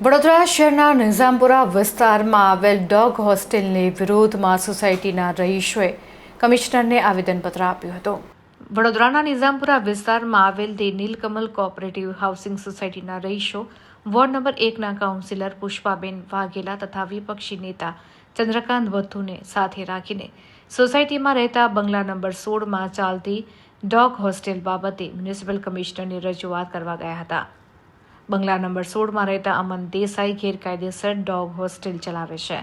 વડોદરા શહેરના નિઝામપુરા વિસ્તારમાં આવેલ ડોગ હોસ્ટેલની વિરોધમાં સોસાયટીના રહીશોએ કમિશનરને આવેદનપત્ર આપ્યું હતું. વડોદરાના નિઝામપુરા વિસ્તારમાં આવેલ ધી નીલકમલ કોઓપરેટિવ હાઉસિંગ સોસાયટીના રહીશો, વોર્ડ નંબર એકના કાઉન્સિલર પુષ્પાબેન વાઘેલા તથા વિપક્ષી નેતા ચંદ્રકાંત વધુને સાથે રાખીને સોસાયટીમાં રહેતા બંગલા નંબર સોળમાં ચાલતી ડોગ હોસ્ટેલ બાબતે મ્યુનિસિપલ કમિશનરની રજૂઆત કરવા ગયા હતા. બંગલા નંબર સોળમાં રહેતા અમન દેસાઈ ગેરકાયદેસર ડોગ હોસ્ટેલ ચલાવે છે.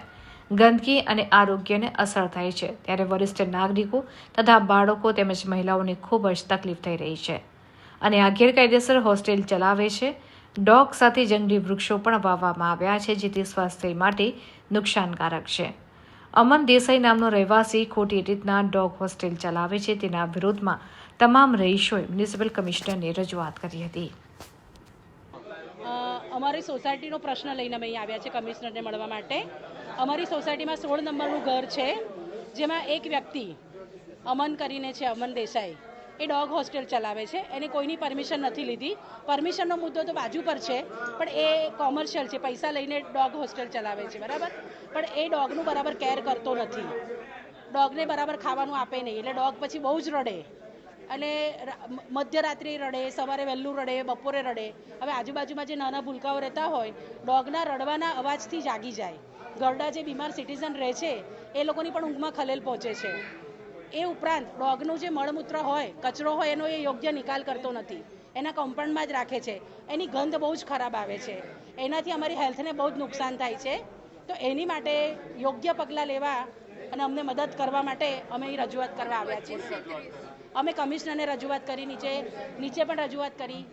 ગંદકી અને આરોગ્યને અસર થાય છે. ત્યારે વરિષ્ઠ નાગરિકો તથા બાળકો તેમજ મહિલાઓને ખૂબ જ તકલીફ થઈ રહી છે. અને આ ગેરકાયદેસર હોસ્ટેલ ચલાવે છે. ડોગ સાથે જંગલી વૃક્ષો પણ વાવવામાં આવ્યા છે, જેથી સ્વાસ્થ્ય માટે નુકસાનકારક છે. અમન દેસાઈ નામનો રહેવાસી ખોટી રીતના ડોગ હોસ્ટેલ ચલાવે છે. તેના વિરોધમાં તમામ રહીશોએ મ્યુનિસિપલ કમિશનરને રજૂઆત કરી હતી. અમારી સોસાયટીનો પ્રશ્ન લઈને અમે અહીં આવ્યા છે કમિશનરને મળવા માટે. અમારી સોસાયટીમાં સોળ નંબરનું ઘર છે, જેમાં એક વ્યક્તિ અમન કરીને છે, અમન દેસાઈ. એ ડોગ હોસ્ટેલ ચલાવે છે, એને કોઈની પરમિશન નથી લીધી. પરમિશનનો મુદ્દો તો બાજુ પર છે, પણ એ કોમર્શિયલ છે, પૈસા લઈને ડોગ હોસ્ટેલ ચલાવે છે, બરાબર? પણ એ ડોગનું બરાબર કેર કરતો નથી. ડોગને બરાબર ખાવાનું આપે નહીં, એટલે ડોગ પછી બહુ જ રડે. અને મધ્યરાત્રિ રડે, સવારે વહેલું રડે, બપોરે રડે, હવે આજુબાજુમાં જે નાના ભૂલકાઓ રહેતા હોય, ડોગના રડવાના અવાજથી જાગી જાય. ગરડા જે બીમાર સિટીઝન રહે છે, એ લોકોની પણ ઊંઘમાં ખલેલ પહોંચે છે. એ ઉપરાંત, ડોગનું જે મળમૂત્ર હોય, કચરો હોય, એનો એ યોગ્ય નિકાલ કરતો નથી. એના કમ્પાઉન્ડમાં જ રાખે છે. એની ગંધ બહુ જ ખરાબ આવે છે. એનાથી અમારી હેલ્થને બહુ જ નુકસાન થાય છે. તો એની માટે યોગ્ય પગલાં લેવા અને અમને મદદ કરવા માટે અમે અહીં રજૂઆત કરવા આવ્યા છીએ. અમે કમિશનરને રજૂઆત કરી નીચે નીચે પણ રજૂઆત કરી.